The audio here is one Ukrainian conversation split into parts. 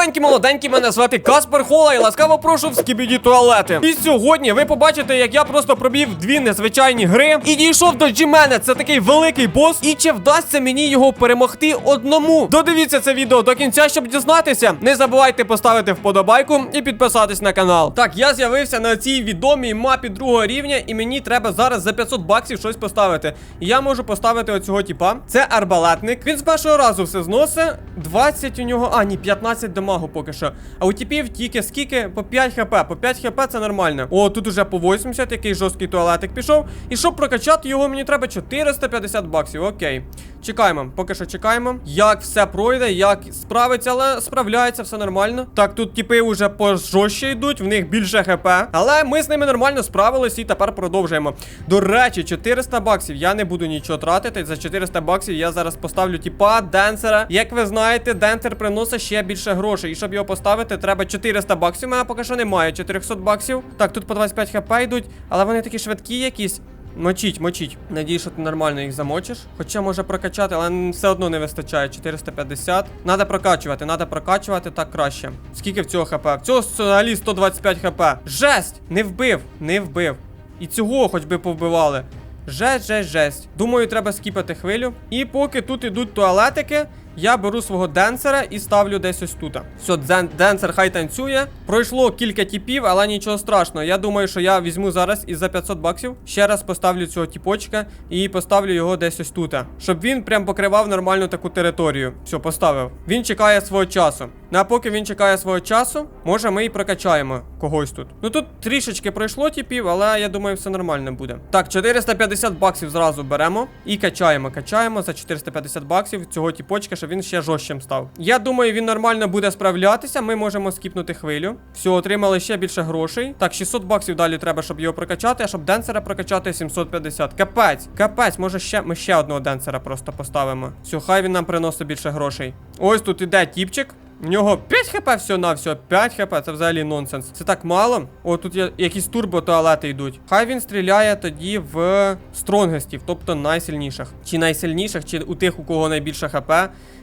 Здоровенькі молоденькі, мене звати Каспер Хола і ласкаво прошу в скібіді туалети. І сьогодні ви побачите, як я просто пробів дві незвичайні гри і дійшов до Джімена. Це такий великий бос. І чи вдасться мені його перемогти одному? Додивіться це відео до кінця, щоб дізнатися. Не забувайте поставити вподобайку і підписатись на канал. Так, я з'явився на цій відомій мапі другого рівня, і мені треба зараз за 500 баксів щось поставити. Я можу поставити оцього типа. Це арбалетник. Він з першого разу все зносить. 20 у нього. А, ні, 15 дамагу поки що. А у типів тільки скільки? По 5 хп. По 5 хп це нормально. О, тут уже по 80, який жорсткий туалетик пішов. І щоб прокачати його, мені треба 450 баксів. Окей. Чекаємо, поки що чекаємо. Як все пройде, як справиться, але справляється, все нормально. Так, тут типи вже пожорстче йдуть, в них більше хп. Але ми з ними нормально справились і тепер продовжуємо. До речі, 400 баксів. Я не буду нічого тратити. За 400 баксів я зараз поставлю типа денсера. Як ви знаєте, денсер приносить ще більше грошей. І щоб його поставити, треба 400 баксів. У мене поки що немає 400 баксів. Так, тут по 25 хп йдуть, але вони такі швидкі якісь. Мочіть, мочіть. Надіюсь, що ти нормально їх замочиш. Хоча може прокачати, але все одно не вистачає. 450. Надо прокачувати, надо прокачувати так краще. Скільки в цього хп? В цього взагалі 125 хп. Жесть! Не вбив, не вбив. І цього хоч би повбивали. Жесть, жесть, жесть. Думаю, треба скіпати хвилю. І поки тут ідуть туалетики, я беру свого денсера і ставлю десь ось тут. Все, ден денсер хай танцює. Пройшло кілька типів, але нічого страшного. Я думаю, що я візьму зараз і за 500 баксів ще раз поставлю цього типочка і поставлю його десь ось тут. Щоб він прям покривав нормальну таку територію. Все, поставив. Він чекає свого часу. Ну а поки він чекає свого часу, може ми і прокачаємо когось тут. Ну тут трішечки пройшло типів, але я думаю, все нормально буде. Так, 450 баксів зразу беремо і качаємо. Качаємо за 450 баксів цього типочка, щоб він ще жорстким став. Я думаю, він нормально буде справлятися. Ми можемо скіпнути хвилю. Все, отримали ще більше грошей. Так, 600 баксів далі треба, щоб його прокачати, а щоб денсера прокачати 750. Капець, капець, може ще ми ще одного денсера просто поставимо. Все, хай він нам приносить більше грошей. Ось тут іде тіпчик. В нього 5 хп все на все, 5 хп, це взагалі нонсенс. Це так мало. О, тут є якісь турбо-туалети йдуть. Хай він стріляє тоді в стронгестів, тобто найсильніших. Чи найсильніших, чи у тих, у кого найбільше хп.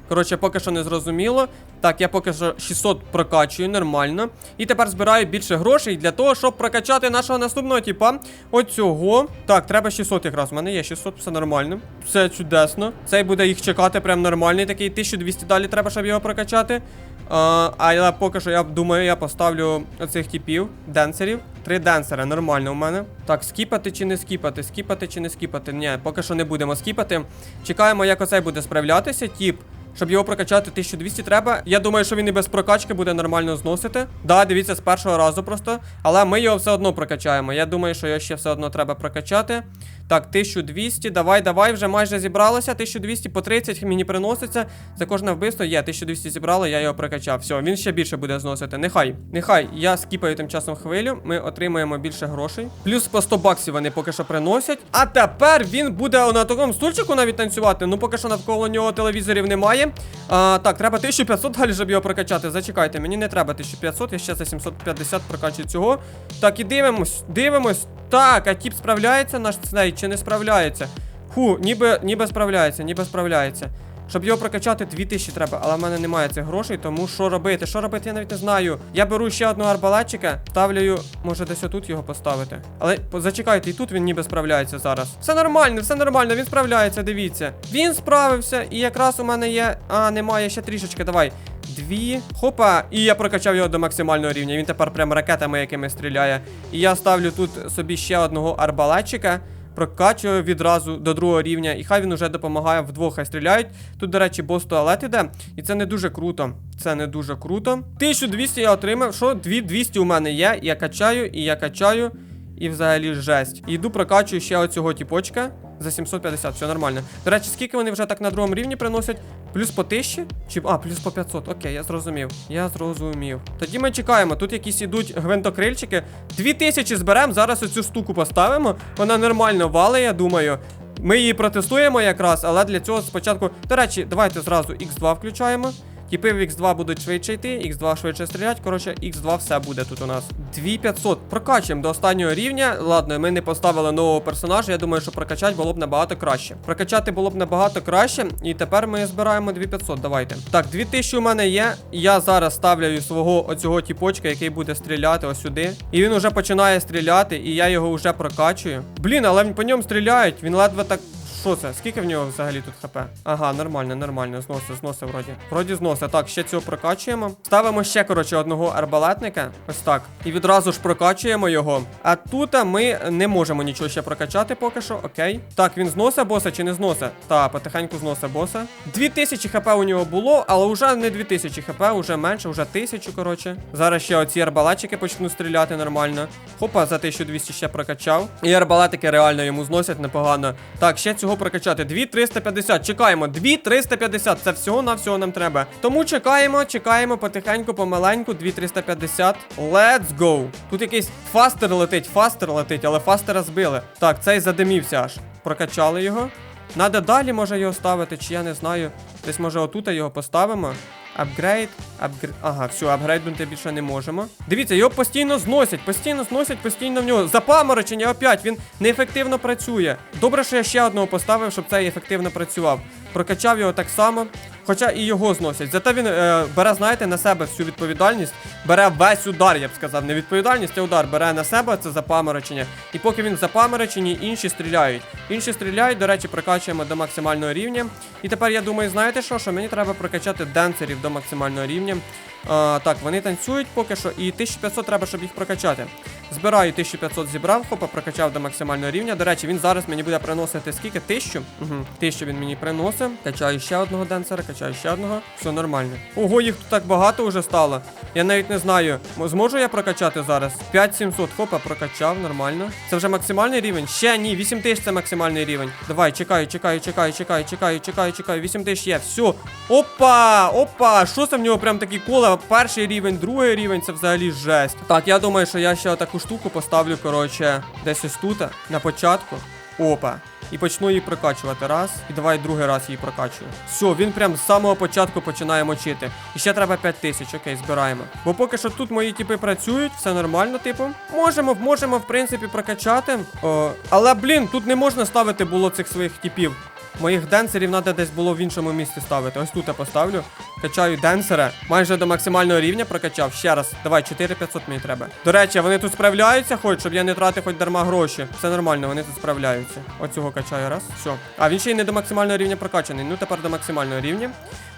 Коротше, поки що не зрозуміло. Так, я поки що 600 прокачую нормально. І тепер збираю більше грошей для того, щоб прокачати нашого наступного типа. Оцього. Так, треба 600 якраз. У мене є 600, все нормально. Все чудесно. Цей буде їх чекати, прям нормальний такий. 1200 далі треба, щоб його прокачати. А, але поки що я думаю, я поставлю оцих типів, денсерів. Три денсера, нормально у мене. Так, скіпати чи не скіпати? Скіпати чи не скіпати? Ні, поки що не будемо скіпати. Чекаємо, як оцей буде справлятися. Тіп. Щоб його прокачати 1200 треба. Я думаю, що він і без прокачки буде нормально зносити. Да, дивіться, з першого разу просто. Але ми його все одно прокачаємо. Я думаю, що його ще все одно треба прокачати. Так, 1200. Давай, давай, вже майже зібралося. 1200 по 30 мені приноситься. За кожне вбивство є. 1200 зібрало, я його прокачав. Все, він ще більше буде зносити. Нехай. Нехай. Я скіпаю тим часом хвилю. Ми отримаємо більше грошей. Плюс по 100 баксів вони поки що приносять. А тепер він буде на такому стульчику навіть танцювати. Ну, поки що навколо нього телевізорів немає. А, Так, треба 1500 далі, щоб його прокачати. Зачекайте, мені не треба 1500, я ще за 750 прокачую цього. Так, і дивимось, дивимось. Так, а тіп справляється наш цей чи не справляється? Ху, ніби, ніби справляється, ніби справляється. Щоб його прокачати 2000 треба, але в мене немає цих грошей, тому що робити? Що робити, я навіть не знаю. Я беру ще одного арбалетчика, ставлю, може десь отут його поставити. Але зачекайте, і тут він ніби справляється зараз. Все нормально, все нормально, він справляється, дивіться. Він справився, і якраз у мене є. А, немає ще трішечки, давай. Дві. Хопа. І я прокачав його до максимального рівня. Він тепер прям ракетами якими стріляє. І я ставлю тут собі ще одного арбалетчика. Прокачую відразу до другого рівня, і хай він уже допомагає вдвох, хай стріляють. Тут, до речі, бос туалет іде, і це не дуже круто. Це не дуже круто. 1200 я отримав. Що? 2200 у мене є. Я качаю, і я качаю. І взагалі жесть. Йду прокачую ще оцього тіпочка. За 750, все нормально. До речі, скільки вони вже так на другому рівні приносять? Плюс по 1000? Чи. А, плюс по 500. Окей, я зрозумів. Я зрозумів. Тоді ми чекаємо. Тут якісь ідуть гвинтокрильчики. 2000 зберемо, зараз оцю штуку поставимо. Вона нормально валить, я думаю. Ми її протестуємо якраз, але для цього спочатку. До речі, давайте зразу X2 включаємо. Тіпи в X2 будуть швидше йти, X2 швидше стріляти. Коротше, X2 все буде тут у нас. 2500. Прокачуємо до останнього рівня. Ладно, ми не поставили нового персонажа. Я думаю, що прокачати було б набагато краще. Прокачати було б набагато краще. І тепер ми збираємо 2500. Давайте. Так, 2000 у мене є. Я зараз ставлю свого оцього тіпочка, який буде стріляти ось сюди. І він уже починає стріляти, і я його вже прокачую. Блін, але по ньому стріляють. Він ледве так. Що це? Скільки в нього взагалі тут хп? Ага, нормально, нормально. Зноси, зноси вроді. Вроді зноси. Так, ще цього прокачуємо. Ставимо ще, коротше, одного арбалетника. Ось так. І відразу ж прокачуємо його. А тут ми не можемо нічого ще прокачати поки що. Окей. Так, він зноса боса чи не зноса? Та, потихеньку зноса боса. 2000 хп у нього було, але вже не 2000 хп, вже менше, вже 1000, коротше. Зараз ще оці арбалетчики почнуть стріляти нормально. Хопа, за 1200 ще прокачав. І арбалетики реально йому зносять непогано. Так, ще цього прокачати. 2350. Чекаємо. 2350. Це всього на всього нам треба. Тому чекаємо, чекаємо потихеньку, помаленьку. 2350. Let's go. Тут якийсь фастер летить, фастер летить, але фастера збили. Так, цей задимівся аж. Прокачали його. Надо далі може його ставити, чи я не знаю. Десь може отут його поставимо. Апгрейд, апгрейд. Ага, все, апгрейднути більше не можемо. Дивіться, його постійно зносять, постійно зносять, постійно в нього. Запаморочення опять, він неефективно працює. Добре, що я ще одного поставив, щоб цей ефективно працював. Прокачав його так само. Хоча і його зносять. Зате він е, бере, знаєте, на себе всю відповідальність, бере весь удар, я б сказав. Не відповідальність, а удар бере на себе це запаморочення. І поки він в запамороченні, інші стріляють. Інші стріляють, до речі, прокачуємо до максимального рівня. І тепер я думаю, знаєте що? Що мені треба прокачати денсерів до максимального рівня. А, так, вони танцюють поки що, і 1500 треба, щоб їх прокачати. Збираю 1500 зібрав, хопа, прокачав до максимального рівня. До речі, він зараз мені буде приносити скільки? 1000? Угу. 1000 він мені приносить. Качаю ще одного денсера, качаю ще одного. Все нормально. Ого, їх тут так багато вже стало. Я навіть не знаю. Зможу я прокачати зараз? 5700, хопа, прокачав, нормально. Це вже максимальний рівень? Ще ні, 8000 це максимальний рівень. Давай, чекаю, чекаю, чекаю, чекаю, чекаю, чекаю, чекаю. 8000 є. Все. Опа! Опа! Що це в нього прям такі кола? Перший рівень, другий рівень, це взагалі жесть. Так, я думаю, що я ще таку штуку поставлю, коротше, десь ось тут, на початку. Опа. І почну її прокачувати. Раз. І давай другий раз її прокачую. Все, він прям з самого початку починає мочити. І ще треба 5 тисяч. Окей, збираємо. Бо поки що тут мої типи працюють, все нормально, типу. Можемо, можемо, в принципі, прокачати. О, але, блін, тут не можна ставити було цих своїх типів. Моїх денсерів треба десь було в іншому місці ставити. Ось тут я поставлю. Качаю денсера. Майже до максимального рівня прокачав. Ще раз. Давай, 4500 мені треба. До речі, вони тут справляються, хоч, щоб я не тратив хоч дарма гроші. Все нормально, вони тут справляються. Оцього качаю раз. Все. А він ще й не до максимального рівня прокачаний. Ну тепер до максимального рівня.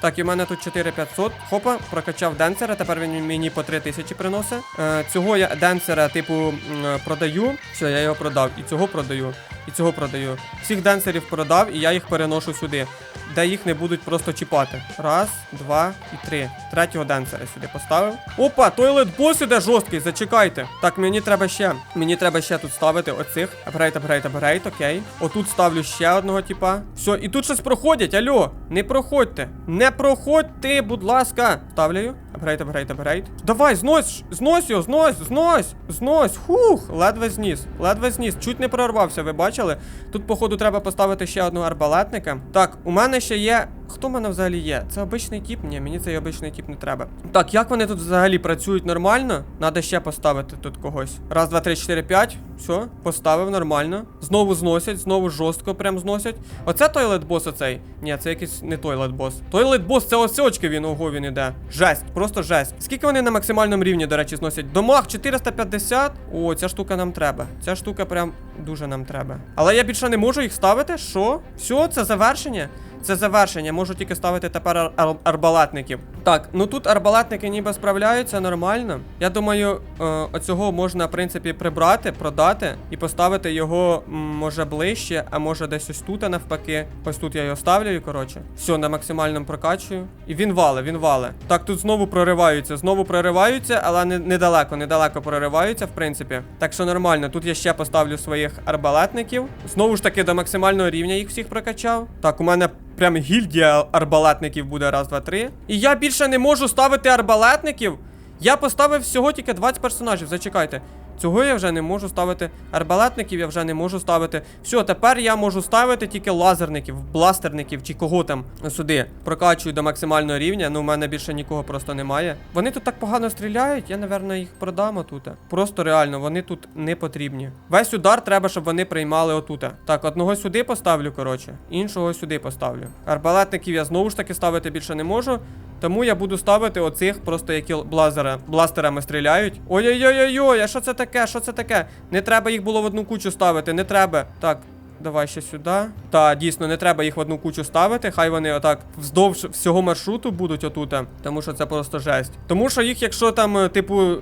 Так, і в мене тут 4500. Хопа, прокачав денсера. Тепер він мені по 3000 приносить. Е, цього я денсера, типу, е, продаю. Все, я його продав. І цього продаю. І цього продаю. Всіх денсерів продав, і я їх переношу сюди, де їх не будуть просто чіпати. Раз, два і три. Третього денсера сюди поставив. Опа, тойлет бос іде жорсткий, зачекайте. Так, мені треба ще. Мені треба ще тут ставити оцих. Апгрейд, апгрейд, апгрейд, окей. Отут ставлю ще одного типа. Все, і тут щось проходять, альо. Не проходьте. Не проходьте, будь ласка. Ставлю. Апгрейд, апгрейд, апгрейд. Давай, знось, знось його, знось, знось, знось. Хух, ледве зніс, ледве зніс. Чуть не прорвався, ви бачили? Тут, походу, треба поставити ще одного арбалетника. Так, у мене ще є. Хто в мене взагалі є? Це обичний тип? Ні, мені цей обичний тип не треба. Так, як вони тут взагалі працюють нормально? Надо ще поставити тут когось. Раз, два, три, чотири, п'ять. Все, поставив нормально. Знову зносять, знову жорстко прям зносять. Оце тойлет бос оцей. Ні, це якийсь не тойлет бос. Тойлет бос, це ось очки він, ого, він іде. Жесть, просто жесть. Скільки вони на максимальному рівні, до речі, зносять? Домах 450. О, ця штука нам треба. Ця штука прям дуже нам треба. Але я більше не можу їх ставити. Що? Все, це завершення. Це завершення, можу тільки ставити тепер ар- ар- арбалетників. Так, ну тут арбалетники ніби справляються нормально. Я думаю, е, оцього можна, в принципі, прибрати, продати і поставити його, може, ближче, а може десь ось тут, а навпаки. Ось тут я його ставлю, коротше. Все, на максимальному прокачую. І він вале, він вале. Так, тут знову прориваються, знову прориваються, але не, недалеко, недалеко прориваються, в принципі. Так що нормально. Тут я ще поставлю своїх арбалетників. Знову ж таки, до максимального рівня їх всіх прокачав. Так, у мене прям гільдія арбалетників буде раз, два, три. І я більше не можу ставити арбалетників. Я поставив всього тільки 20 персонажів. Зачекайте. Цього я вже не можу ставити. Арбалетників я вже не можу ставити. Все, тепер я можу ставити тільки лазерників, бластерників чи кого там сюди. Прокачую до максимального рівня. Ну, у мене більше нікого просто немає. Вони тут так погано стріляють, я, напевно, їх продам отут. Просто реально, вони тут не потрібні. Весь удар треба, щоб вони приймали отута. Так, одного сюди поставлю, коротше, іншого сюди поставлю. Арбалетників я знову ж таки ставити більше не можу. Тому я буду ставити оцих, просто які блазера, бластерами стріляють. Ой-ой-ой-ой, а що це таке? Що це таке? Не треба їх було в одну кучу ставити, не треба. Так, давай ще сюди. Та, дійсно, не треба їх в одну кучу ставити. Хай вони отак вздовж всього маршруту будуть отута. Тому що це просто жесть. Тому що їх, якщо там, е, типу.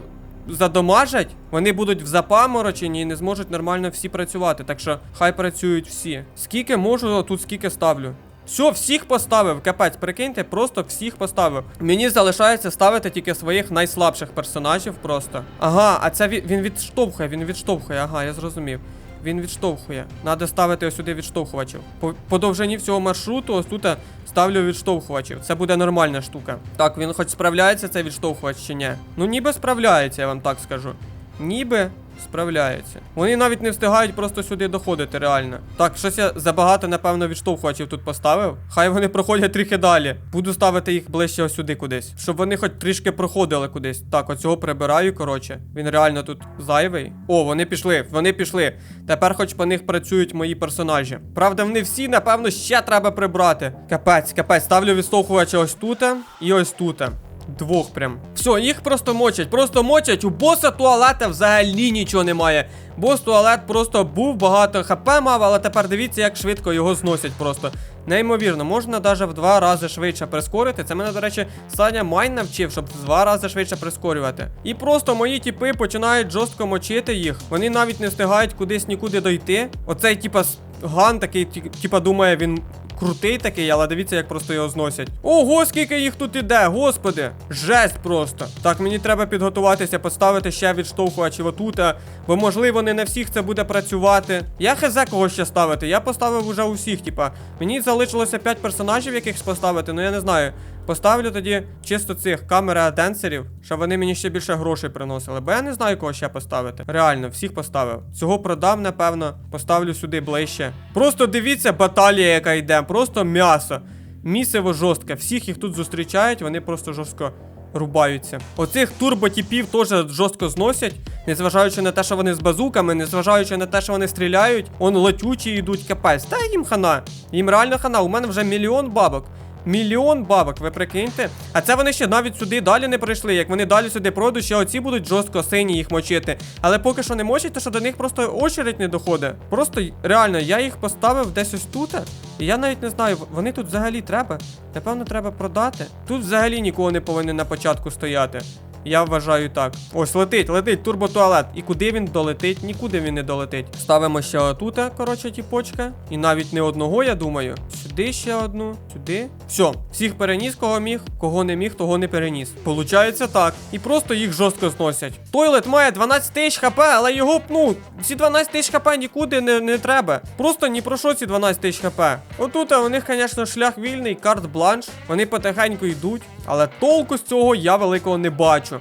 Задомажать, вони будуть в запамороченні і не зможуть нормально всі працювати. Так що хай працюють всі. Скільки можу, тут скільки ставлю. Все, всіх поставив, капець, прикиньте, просто всіх поставив. Мені залишається ставити тільки своїх найслабших персонажів просто. Ага, а це він, відштовхує, він відштовхує, ага, я зрозумів. Він відштовхує. Надо ставити ось сюди відштовхувачів. По, по довжині всього маршруту, ось тут ставлю відштовхувачів. Це буде нормальна штука. Так, він хоч справляється цей відштовхувач чи ні? Ну ніби справляється, я вам так скажу. Ніби справляється. Вони навіть не встигають просто сюди доходити, реально. Так, щось я забагато, напевно, відштовхувачів тут поставив. Хай вони проходять трохи далі. Буду ставити їх ближче ось сюди кудись. Щоб вони хоч трішки проходили кудись. Так, оцього прибираю, коротше. Він реально тут зайвий. О, вони пішли, вони пішли. Тепер хоч по них працюють мої персонажі. Правда, вони всі, напевно, ще треба прибрати. Капець, капець, ставлю відштовхувача ось тут і ось тут. Двох прям. Все, їх просто мочать, просто мочать. У боса туалета взагалі нічого немає. Бос туалет просто був, багато хп мав, але тепер дивіться, як швидко його зносять просто. Неймовірно, можна навіть в два рази швидше прискорити. Це мене, до речі, Саня Майн навчив, щоб в два рази швидше прискорювати. І просто мої тіпи починають жорстко мочити їх. Вони навіть не встигають кудись нікуди дойти. Оцей, типа, ган такий, типа, думає, він крутий такий, але дивіться, як просто його зносять. Ого, скільки їх тут іде, господи! Жесть просто. Так, мені треба підготуватися, поставити ще відштовхувачів отута, бо можливо не на всіх це буде працювати. Я хз кого ще ставити. Я поставив уже усіх, типа. Мені залишилося 5 персонажів якихось поставити, ну я не знаю. Поставлю тоді чисто цих камера денсерів, щоб вони мені ще більше грошей приносили. Бо я не знаю, кого ще поставити. Реально, всіх поставив. Цього продам, напевно, поставлю сюди ближче. Просто дивіться, баталія, яка йде, просто м'ясо. Місиво жорстке. Всіх їх тут зустрічають, вони просто жорстко рубаються. Оцих турботіпів теж жорстко зносять, незважаючи на те, що вони з базуками, незважаючи на те, що вони стріляють, он летючі йдуть капець. Та їм хана. Їм реально хана. У мене вже мільйон бабок. Мільйон бабок, ви прикиньте. А це вони ще навіть сюди далі не прийшли. Як вони далі сюди пройдуть, ще оці будуть жорстко сині їх мочити. Але поки що не мочать, то що до них просто очередь не доходить. Просто реально, я їх поставив десь ось тут. І я навіть не знаю, вони тут взагалі треба. Напевно, треба продати. Тут взагалі нікого не повинен на початку стояти. Я вважаю так. Ось летить, летить турботуалет. І куди він долетить? Нікуди він не долетить. Ставимо ще отут, коротше, тіпочка. І навіть не одного, я думаю. Сюди ще одну, сюди. Все, всіх переніс, кого міг, кого не міг, того не переніс. Получається так. І просто їх жорстко зносять. Тойлет має 12 тисяч хп, але його, ну, ці 12 тисяч хп нікуди не, не треба. Просто ні про що ці 12 тисяч хп. Отут у них, звісно, шлях вільний, карт бланш. Вони потихеньку йдуть, але толку з цього я великого не бачу.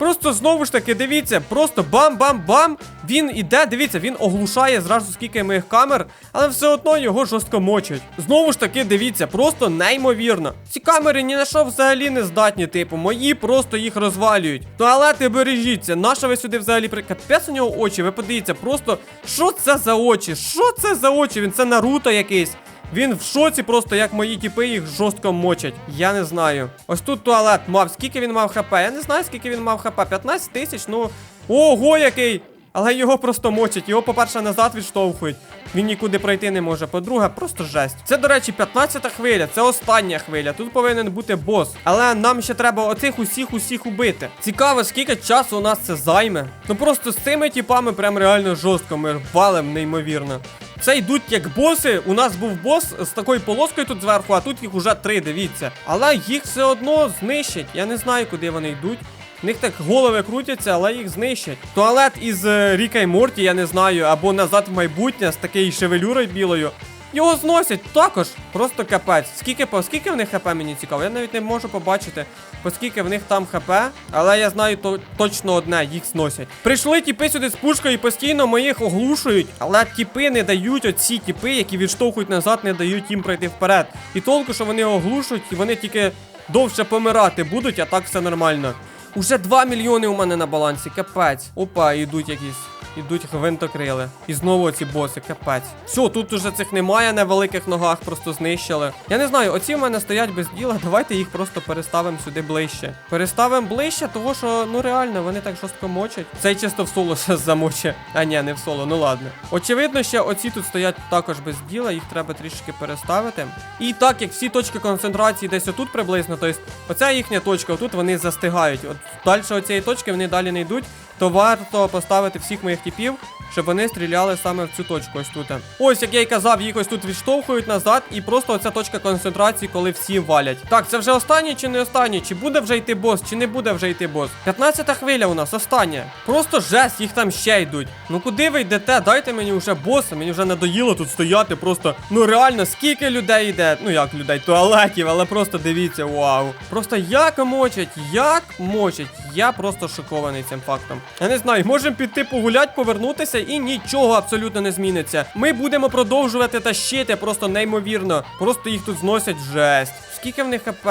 Просто знову ж таки, дивіться, просто бам-бам-бам. Він іде, дивіться, він оглушає зразу скільки моїх камер, але все одно його жорстко мочать. Знову ж таки, дивіться, просто неймовірно. Ці камери ні на що взагалі не здатні, типу, мої просто їх розвалюють. Туалети бережіться, наша ви сюди взагалі. Капець у нього очі, ви подивіться, просто що це за очі? Що це за очі? Він це Наруто якийсь. Він в шоці просто, як мої тіпи їх жорстко мочать. Я не знаю. Ось тут туалет мав. Скільки він мав хп? Я не знаю, скільки він мав хп. 15 тисяч, ну. Ого, який! Але його просто мочать. Його, по-перше, назад відштовхують. Він нікуди пройти не може. По-друге, просто жесть. Це, до речі, 15-та хвиля, це остання хвиля. Тут повинен бути бос. Але нам ще треба оцих усіх усіх убити. Цікаво, скільки часу у нас це займе. Ну просто з цими тіпами прям реально жорстко. Ми валим неймовірно. Це йдуть як боси. У нас був бос з такою полоскою тут зверху, а тут їх уже три, дивіться. Але їх все одно знищать. Я не знаю, куди вони йдуть. В них так голови крутяться, але їх знищать. Туалет із е, Ріка і Морті, я не знаю, або назад в майбутнє з такою шевелюрою білою. Його зносять також. Просто капець. Скільки по скільки в них хп мені цікаво? Я навіть не можу побачити, по скільки в них там хп. Але я знаю то, точно одне, їх зносять. Прийшли тіпи сюди з пушкою і постійно моїх оглушують. Але тіпи не дають оці тіпи, які відштовхують назад, не дають їм пройти вперед. І толку, що вони оглушують, і вони тільки довше помирати будуть, а так все нормально. Уже 2 мільйони у мене на балансі, капець. Опа, йдуть якісь. Ідуть гвинтокрили. І знову ці боси, капець. Все, тут уже цих немає на великих ногах, просто знищили. Я не знаю, оці в мене стоять без діла. Давайте їх просто переставимо сюди ближче. Переставимо ближче, того що ну реально вони так жорстко мочать. Цей чисто в соло ще замоче. А ні, не в соло, ну ладно. Очевидно, ще оці тут стоять також без діла, їх треба трішки переставити. І так як всі точки концентрації десь отут приблизно, тобто оця їхня точка, отут вони застигають. От далі оцієї точки вони далі не йдуть то варто поставити всіх моїх типів, щоб вони стріляли саме в цю точку ось тут. Ось, як я й казав, їх ось тут відштовхують назад, і просто оця точка концентрації, коли всі валять. Так, це вже останній чи не останній? Чи буде вже йти бос, чи не буде вже йти бос? 15-та хвиля у нас, остання. Просто жесть, їх там ще йдуть. Ну куди ви йдете? Дайте мені вже боса, мені вже надоїло тут стояти. Просто, ну реально, скільки людей йде. Ну як людей, туалетів, але просто дивіться, вау. Просто як мочать, як мочать. Я просто шокований цим фактом. Я не знаю, можемо піти погулять, повернутися і нічого абсолютно не зміниться. Ми будемо продовжувати тащити просто неймовірно. Просто їх тут зносять жесть. Скільки в них хп?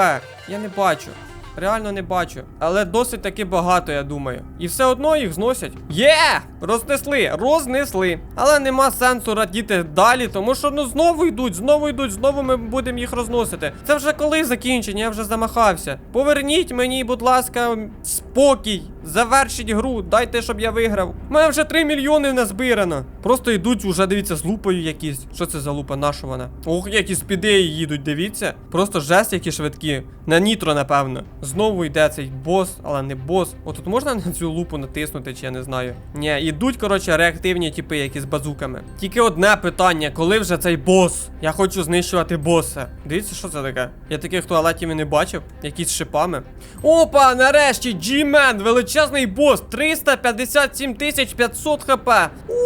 Я не бачу. Реально не бачу. Але досить таки багато, я думаю. І все одно їх зносять. Є! Рознесли, рознесли. Але нема сенсу радіти далі, тому що ну знову йдуть, знову йдуть, знову ми будемо їх розносити. Це вже коли закінчення, я вже замахався. Поверніть мені, будь ласка, спокій. Завершіть гру, дайте, щоб я виграв. У мене вже 3 мільйони назбирано. Просто йдуть уже, дивіться, з лупою якісь. Що це за лупа? Наша вона? Ох, які спідеї їдуть, дивіться. Просто жесть, які швидкі. На нітро, напевно. Знову йде цей бос, але не бос. О, тут можна на цю лупу натиснути, чи я не знаю. Ні, ідуть, коротше, реактивні типи, які з базуками. Тільки одне питання, коли вже цей бос? Я хочу знищувати боса. Дивіться, що це таке? Я таких туалетів і не бачив. Якісь шипами. Опа, нарешті, G-Man, величезний бос. 357 500 хп.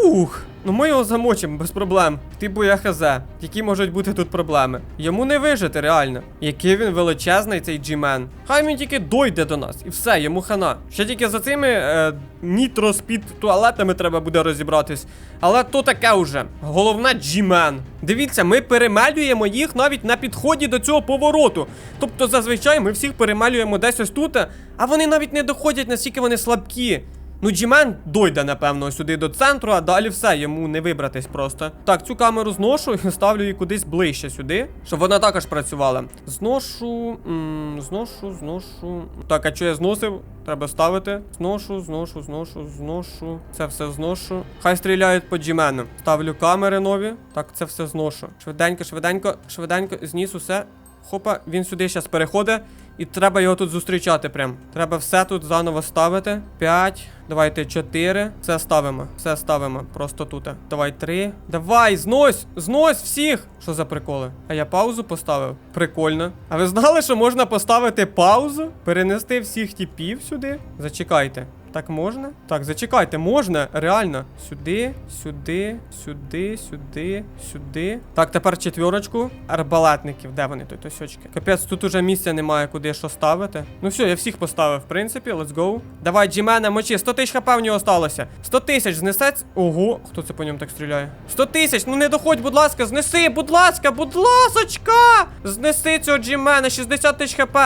Ух. Ну ми його замочимо без проблем. Типу я хз. Які можуть бути тут проблеми? Йому не вижити, реально. Який він величезний, цей G-Man. Хай він тільки дойде до нас. І все, йому хана. Ще тільки за цими е, нітро-спід туалетами треба буде розібратись. Але то таке уже. Головне G-Man. Дивіться, ми перемелюємо їх навіть на підході до цього повороту. Тобто, зазвичай ми всіх перемелюємо десь ось тут, а вони навіть не доходять, наскільки вони слабкі. Ну, Джімен дойде, напевно, сюди до центру, а далі все, йому не вибратись просто. Так, цю камеру зношу і ставлю її кудись ближче сюди, щоб вона також працювала. Зношу, зношу, зношу. Так, а що я зносив? Треба ставити. Зношу, зношу, зношу, зношу. Це все зношу. Хай стріляють по джімену. Ставлю камери нові. Так, це все зношу. Швиденько, швиденько, швиденько, зніс усе. Хопа, він сюди зараз переходить. І треба його тут зустрічати прям. Треба все тут заново ставити. 5. Давайте 4. Все ставимо. Все ставимо. Просто тут. Давай 3. Давай, знось! Знось всіх! Що за приколи? А я паузу поставив? Прикольно. А ви знали, що можна поставити паузу? Перенести всіх тіпів сюди? Зачекайте. Так можна? Так, зачекайте, можна, реально. Сюди, сюди, сюди, сюди, сюди. Так, тепер четвірочку. Арбалетників. Де вони тут осьочки? Капець, тут уже місця немає, куди що ставити. Ну все, я всіх поставив, в принципі, let's go. Давай, Джімена, мочи. 100 тисяч хп в нього осталося. 100 тисяч знесеться. Ого, хто це по ньому так стріляє? 100 тисяч, ну не доходь, будь ласка, знеси, будь ласка, будь ласочка! Знеси цього Джімена, 60 тисяч хп.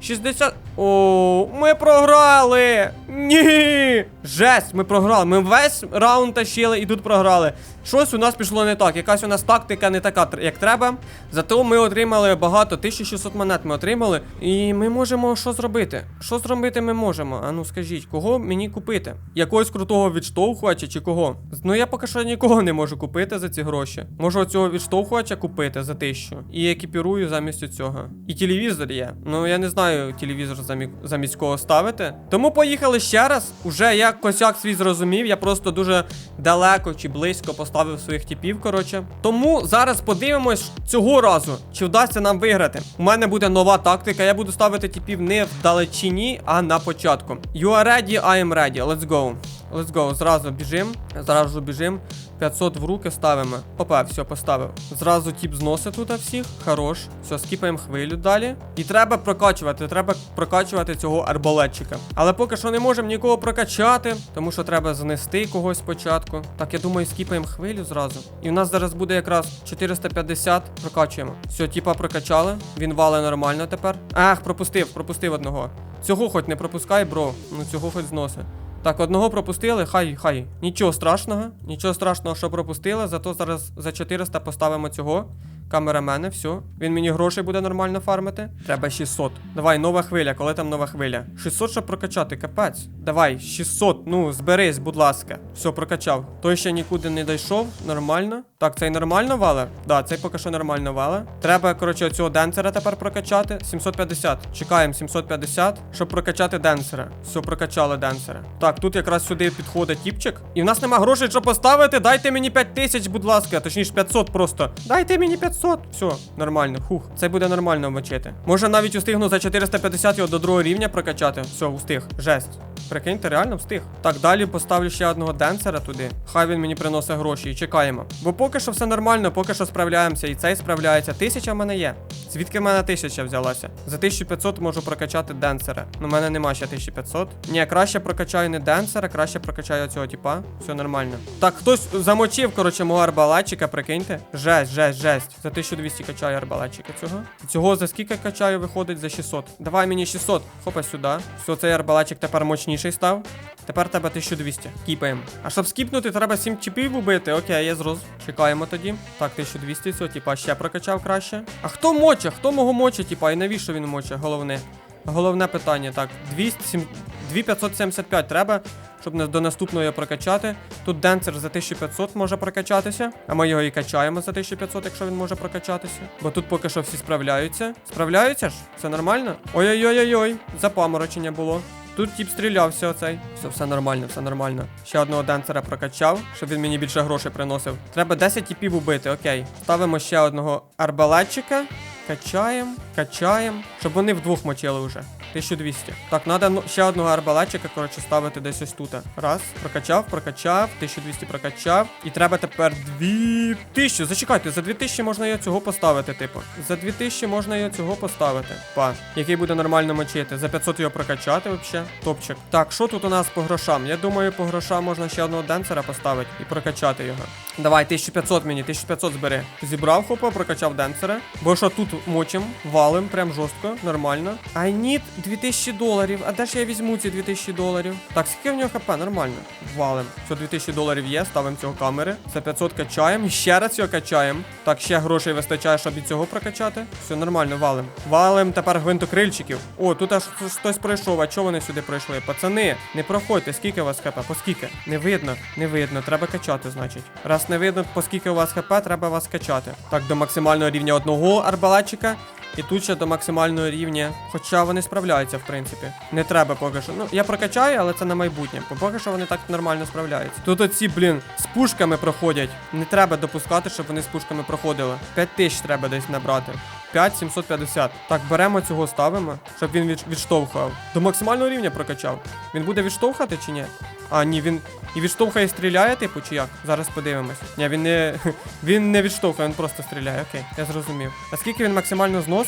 60. О, ми програли! Ні! Жесть, ми програли. Ми весь раунд тащили і тут програли. Щось у нас пішло не так. Якась у нас тактика не така, як треба. Зато ми отримали багато, 1600 монет ми отримали. І ми можемо що зробити? Що зробити ми можемо? А ну скажіть, кого мені купити? Якогось крутого відштовхувача чи кого? Ну я поки що нікого не можу купити за ці гроші. Можу оцього відштовхувача купити за тисячу. І екіпірую замість цього. І телевізор є. Ну я не знаю телевізор замі... замість кого ставити. Тому поїхали ще раз. Уже я косяк свій зрозумів. Я просто дуже далеко чи близько поставив своїх тіпів. Коротше. Тому зараз подивимось цього разу, чи вдасться нам виграти. У мене буде нова тактика. Я буду ставити тіпів не в далечині, а на початку. You are ready, I am ready. Let's go. Let's go, зразу біжим. Зразу біжим. 500 в руки ставимо. Опа, все, поставив. Зразу тіп зносить тут всіх. Хорош. Все, скіпаємо хвилю далі. І треба прокачувати. Треба прокачувати цього арбалетчика. Але поки що не можемо нікого прокачати, тому що треба знести когось спочатку. Так, я думаю, скіпаємо хвилю зразу. І в нас зараз буде якраз 450. Прокачуємо. Все, тіпа прокачали. Він вале нормально тепер. Ах, пропустив, пропустив одного. Цього хоч не пропускай, бро. Ну цього хоч зноси. Так, одного пропустили, хай, хай. Нічого страшного. Нічого страшного, що пропустили. Зато зараз за 400 поставимо цього. Камерамени, все. Він мені грошей буде нормально фармити. Треба 600. Давай, нова хвиля. Коли там нова хвиля? 600, щоб прокачати, капець. Давай, 600. Ну, зберись, будь ласка. Все, прокачав. Той ще нікуди не дійшов. Нормально. Так, цей нормально вале? Да, цей поки що нормально вале. Треба, коротше, цього денсера тепер прокачати. 750. Чекаємо 750, щоб прокачати денсера. Все, прокачали денсера. Так, тут якраз сюди підходить тіпчик. І в нас нема грошей, щоб поставити. Дайте мені 5000, будь ласка. Точніше, 500 просто. Дайте мені 500. Все, нормально. Хух. Це буде нормально вмочити. Може навіть устигну за 450 його до другого рівня прокачати. Все, устиг. Жесть. Прикиньте, реально встиг. Так, далі поставлю ще одного денсера туди. Хай він мені приносить гроші і чекаємо. Бо поки що все нормально, поки що справляємося, і цей справляється. Тисяча в мене є. Звідки в мене тисяча взялася? За 1500 можу прокачати денсера. Ну, в мене нема ще 1500. Ні, краще прокачаю не денсера, краще прокачаю цього типа. Все нормально. Так, хтось замочив, коротше, мого арбалетчика, прикиньте. Жесть, жесть, жесть. За 1200 качаю арбалетчика цього. Цього за скільки качаю, виходить за 600. Давай мені 600. Хопа сюди. Все, цей арбалетчик тепер мощніший став. Тепер тебе 1200. Кіпаємо. А щоб скіпнути, треба 7 чіпів убити. Окей, я зроз. Чекаємо тоді. Так, 1200 цього, типа, ще прокачав краще. А хто моче? Хто мого моче, типа, і навіщо він моче? Головне. Головне питання. Так, 200, 2575 треба, щоб на- до наступного прокачати. Тут денсер за 1500 може прокачатися. А ми його і качаємо за 1500, якщо він може прокачатися. Бо тут поки що всі справляються. Справляються ж? Все нормально? Ой-ой-ой-ой-ой. Запаморочення було. Тут тіп стрілявся оцей. Все, все нормально, все нормально. Ще одного денсера прокачав, щоб він мені більше грошей приносив. Треба 10 тіпів убити, окей. Ставимо ще одного арбалетчика. Качаємо, качаємо, щоб вони вдвох мочили вже. 1200. Так, треба ще одного арбалетчика, коротше, ставити десь ось тут. Раз, прокачав, прокачав, 1200 прокачав. І треба тепер 2000. Зачекайте, за 2000 можна його цього поставити, типу. За 2000 можна його цього поставити. Па. Який буде нормально мочити. За 500 його прокачати взагалі. Топчик. Так, що тут у нас по грошам? Я думаю, по грошам можна ще одного денсера поставити і прокачати його. Давай, 1500 мені, 1500 збери. Зібрав хопа, прокачав денсера. Бо що тут мочим, валим, прям жорстко, нормально. I need 2000 доларів. А де ж я візьму ці 2000 доларів? Так, скільки в нього хп? Нормально. Валим. Все, 2000 доларів є, ставимо цього камери. За 500 качаємо. Ще раз його качаємо. Так, ще грошей вистачає, щоб і цього прокачати. Все нормально, валим. Валим тепер гвинтокрильчиків. О, тут аж хтось пройшов. А чого вони сюди пройшли? Пацани, не проходьте. Скільки у вас хп? По скільки? Не видно, не видно. Треба качати, значить. Раз не видно, по скільки у вас хп, треба вас качати. Так, до максимального рівня одного арбалетчика. І тут ще до максимального рівня. Хоча вони справляються, в принципі. Не треба поки що. Ну, я прокачаю, але це на майбутнє. Поки що вони так нормально справляються. Тут оці, блін, з пушками проходять. Не треба допускати, щоб вони з пушками проходили. 5 тисяч треба десь набрати. 5750. Так, беремо цього, ставимо, щоб він від, відштовхував. До максимального рівня прокачав. Він буде відштовхати чи ні? А, ні, він і відштовхує і стріляє, типу, чи як? Зараз подивимось. Ні, він не. він не відштовхує, він просто стріляє. Окей, я зрозумів. А скільки він максимально зносить?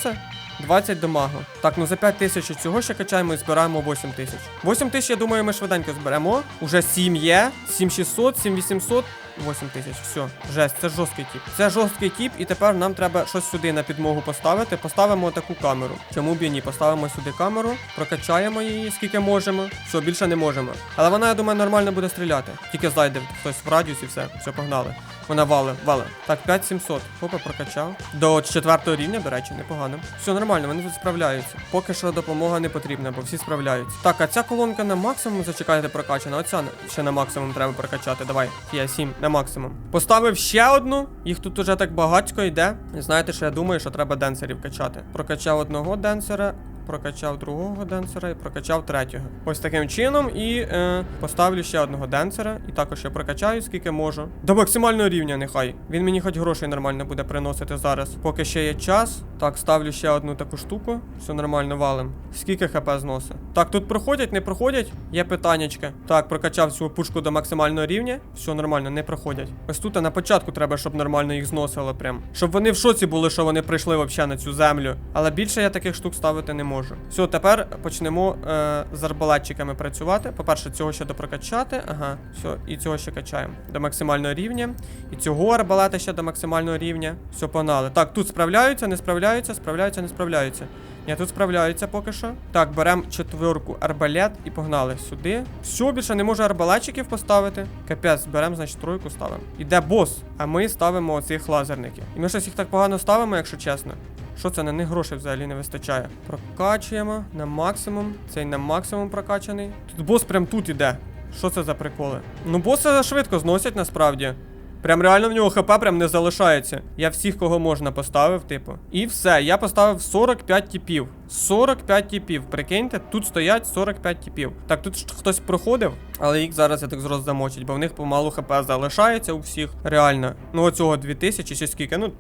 20 дамагу. Так, ну за 5 тисяч цього ще качаємо і збираємо 8 тисяч. 8 тисяч, я думаю, ми швиденько зберемо. Уже 7 є, 7600, 7800. 8 тисяч, все, жесть, це жорсткий тіп. Це жорсткий тіп, і тепер нам треба щось сюди на підмогу поставити. Поставимо таку камеру. Чому б і ні? Поставимо сюди камеру, прокачаємо її скільки можемо. Все, більше не можемо. Але вона, я думаю, нормально буде стріляти. Тільки зайде хтось в радіусі, все, все, погнали. Вона вали, вали. Так, 5700. Хопа, прокачав. До четвертого рівня, до речі, непогано. Все нормально, вони тут справляються. Поки що допомога не потрібна, бо всі справляються. Так, а ця колонка на максимум зачекайте прокачана. Оця ще на максимум треба прокачати. Давай. Я 7 на максимум. Поставив ще одну. Їх тут уже так багатько йде. Знаєте, що я думаю, що треба денсерів качати. Прокачав одного денсера. Прокачав другого денсера і прокачав третього. Ось таким чином. І е, поставлю ще одного денсера. І також я прокачаю, скільки можу. До максимального рівня, нехай. Він мені хоч грошей нормально буде приносити зараз. Поки ще є час. Так, ставлю ще одну таку штуку. Все нормально валим. Скільки хп зносить? Так, тут проходять, не проходять? Є питаннячка. Так, прокачав цю пушку до максимального рівня. Все нормально, не проходять. Ось тут на початку треба, щоб нормально їх зносило прям. Щоб вони в шоці були, що вони прийшли взагалі на цю землю. Але більше я таких штук ставити не можу. Все, тепер почнемо е, з арбалетчиками працювати. По-перше, цього ще допрокачати. Ага, все, і цього ще качаємо до максимального рівня. І цього арбалета ще до максимального рівня. Все, погнали. Так, тут справляються, не справляються, справляються, не справляються. Ні, тут справляються поки що. Так, беремо четверку арбалет і погнали сюди. Все, більше не можу арбалетчиків поставити. Капець, беремо, значить, тройку ставимо. Іде бос, а ми ставимо оцих лазерників. І ми щось їх так погано ставимо, якщо чесно. Що це на них грошей взагалі не вистачає? Прокачуємо на максимум. Цей на максимум прокачаний. Тут бос прям тут іде. Що це за приколи? Ну, боси швидко зносять насправді. Прям реально в нього хп прям не залишається. Я всіх, кого можна, поставив, типу. І все, я поставив 45 типів. 45 типів. Прикиньте, тут стоять 45 типів. Так, тут хтось проходив, але їх зараз я так зроз замочить, бо в них помалу хп залишається у всіх. Реально. Ну, оцього 2000 чи скільки? Ну,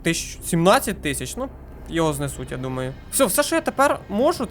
17 тисяч, ну. Його знесуть, я думаю. Все, все, що я тепер можу,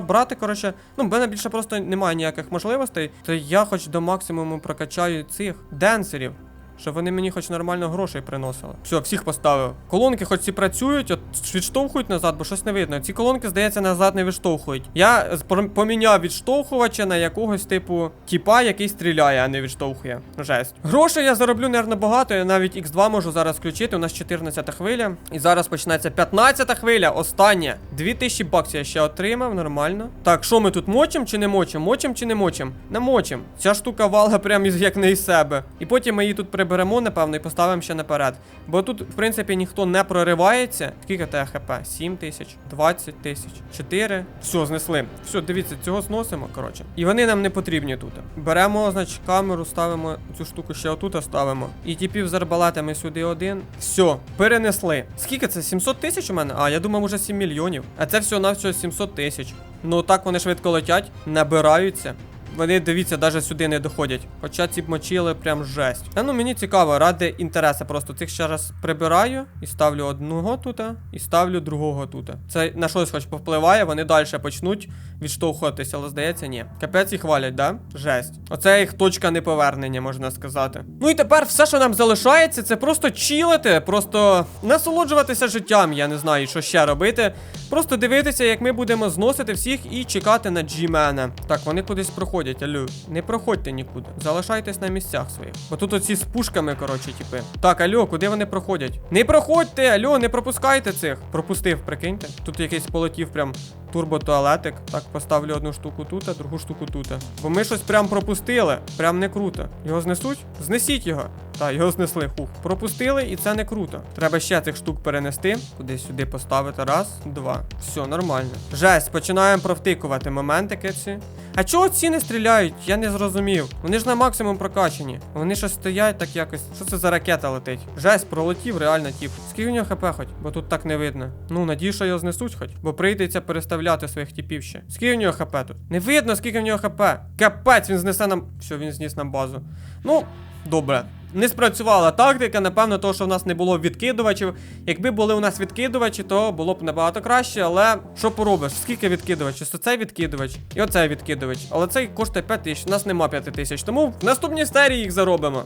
брати, коротше. Ну, в мене більше просто немає ніяких можливостей. То я хоч до максимуму прокачаю цих денсерів. Щоб вони мені хоч нормально грошей приносили. Все, всіх поставив. Колонки хоч ці працюють, от відштовхують назад, бо щось не видно. Ці колонки, здається, назад не відштовхують. Я поміняв відштовхувача на якогось типу тіпа, який стріляє, а не відштовхує. Жесть. Грошей я зароблю, нервно багато. Я навіть X2 можу зараз включити. У нас 14 хвиля. І зараз почнеться 15 хвиля. Остання. 2000 баксів я ще отримав, нормально. Так, що ми тут мочим чи не мочим? Мочим чи не мочим? Не мочим. Ця штука валга прям як не із себе. І потім ми її тут приберемо, напевно, і поставимо ще наперед. Бо тут, в принципі, ніхто не проривається. Скільки тебе хп? 7 тисяч, 20 тисяч, 4. Все, знесли. Все, дивіться, цього зносимо, коротше. І вони нам не потрібні тут. Беремо, значить, камеру, ставимо цю штуку ще отут ставимо. І типів з арбалетами сюди один. Все, перенесли. Скільки це? 700 тисяч у мене? А, я думав, уже 7 мільйонів. А це все на всього 700 тисяч. Ну так вони швидко летять, набираються. Вони, дивіться, навіть сюди не доходять. Хоча ці б мочили прям жесть. Та ну мені цікаво, ради інтересу. Просто цих ще раз прибираю і ставлю одного тут, і ставлю другого тут. Це на щось хоч повпливає, вони далі почнуть відштовхуватися, але здається, ні. Капець їх валять, да? Жесть. Оце їх точка неповернення, можна сказати. Ну і тепер все, що нам залишається, це просто чилити, просто насолоджуватися життям. Я не знаю, що ще робити. Просто дивитися, як ми будемо зносити всіх і чекати на Джімена. Так, вони кудись проходять, алю. Не проходьте нікуди. Залишайтесь на місцях своїх. Бо тут оці з пушками, коротше, типи. Так, алло, куди вони проходять? Не проходьте, алло, не пропускайте цих. Пропустив, прикиньте. Тут якийсь полетів прям турботуалетик. Так, поставлю одну штуку тут, а другу штуку тут. Бо ми щось прям пропустили. Прям не круто. Його знесуть? Знесіть його. Так, його знесли. Хух. Пропустили, і це не круто. Треба ще цих штук перенести. Кудись сюди поставити. Раз, два. Все, нормально. Жесть, починаємо провтикувати моментики ці. А чого ці не стріляють? Я не зрозумів. Вони ж на максимум прокачані. Вони щось стоять так якось. Що це за ракета летить? Жесть, пролетів, реально тіп. Скільки у нього хп хоч? Бо тут так не видно. Ну, надію, що його знесуть хоч. Бо прийдеться переставляти своїх типів ще. Скільки у нього хп тут? Не видно, скільки в нього хп. Капець, він знесе нам. Все, він зніс нам базу. Ну, добре. Не спрацювала тактика, напевно, того, що в нас не було відкидувачів. Якби були у нас відкидувачі, то було б набагато краще, але що поробиш? Скільки відкидувачів? Ось цей відкидувач і оцей відкидувач. Але цей коштує 5 тисяч, у нас нема 5 тисяч, тому в наступній серії їх заробимо.